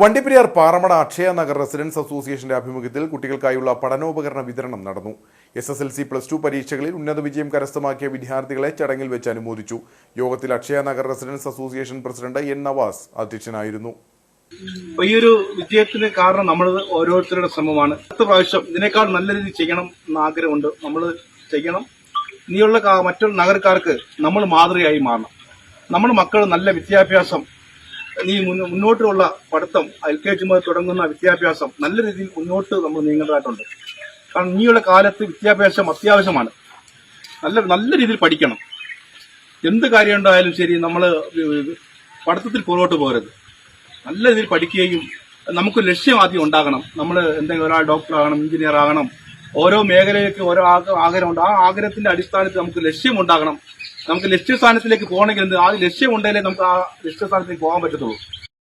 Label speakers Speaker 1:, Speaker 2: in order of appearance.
Speaker 1: Vandiperiyar Paramada Akshaya Nagar residence അസോസിയേഷന്റെ ആഭിമുഖ്യത്തിൽ കുട്ടികൾക്കായുള്ള പഠനോപകരണ വിതരണം നടന്നു. S S L C plus two പരീക്ഷകളിൽ ഉന്നത വിജയം കരസ്ഥമാക്കിയ വിദ്യാർത്ഥികളെ ചടങ്ങിൽ വെച്ച് അനുമോദിച്ചു. യോഗത്തിൽ Akshaya Nagar residence association president N Navas അധ്യക്ഷനായിരുന്നു.
Speaker 2: ഈ ഒരു വിജയത്തിന് കാരണം നമ്മൾ ഓരോരുത്തരുടെ ശ്രമമാണ്. അടുത്ത പ്രാവശ്യം ഇതിനേക്കാൾ നല്ല രീതിയിൽ ചെയ്യണം എന്ന ആഗ്രഹമുണ്ട്. നമ്മൾ ചെയ്യണം. ഇനിയുള്ള മറ്റുള്ള നഗരക്കാർക്ക് നമ്മൾ മാതൃകയായി മാറണം. നമ്മുടെ മക്കൾ നല്ല വിദ്യാഭ്യാസം മുന്നോ- മുന്നോട്ടുള്ള പഠിത്തം എൽ കെ ജി മുതൽ തുടങ്ങുന്ന വിദ്യാഭ്യാസം നല്ല രീതിയിൽ മുന്നോട്ട് നമ്മൾ നീങ്ങേണ്ടതായിട്ടുണ്ട്. കാരണം ഇനിയുള്ള കാലത്ത് വിദ്യാഭ്യാസം അത്യാവശ്യമാണ്. നല്ല നല്ല രീതിയിൽ പഠിക്കണം. എന്ത് കാര്യം ഉണ്ടായാലും ശരി നമ്മൾ പഠിത്തത്തിൽ പുറകോട്ട് പോകരുത്. നല്ല രീതിയിൽ പഠിക്കുകയും നമുക്ക് ലക്ഷ്യം ആദ്യം ഉണ്ടാകണം. നമ്മൾ എന്തെങ്കിലും ഒരാൾ ഡോക്ടർ ആകണം എഞ്ചിനീയർ ആകണം ഓരോ മേഖലയിലേക്ക് ഓരോ ആഗ്രഹം ആഗ്രഹമുണ്ട്. ആ ആഗ്രഹത്തിന്റെ അടിസ്ഥാനത്തിൽ നമുക്ക് ലക്ഷ്യമുണ്ടാകണം. നമുക്ക് ലക്ഷ്യസ്ഥാനത്തിലേക്ക് പോകണമെങ്കിൽ ആ ലക്ഷ്യം ഉണ്ടെങ്കിലേ നമുക്ക് ആ ലക്ഷ്യസ്ഥാനത്തേക്ക് പോകാൻ പറ്റത്തുള്ളൂ.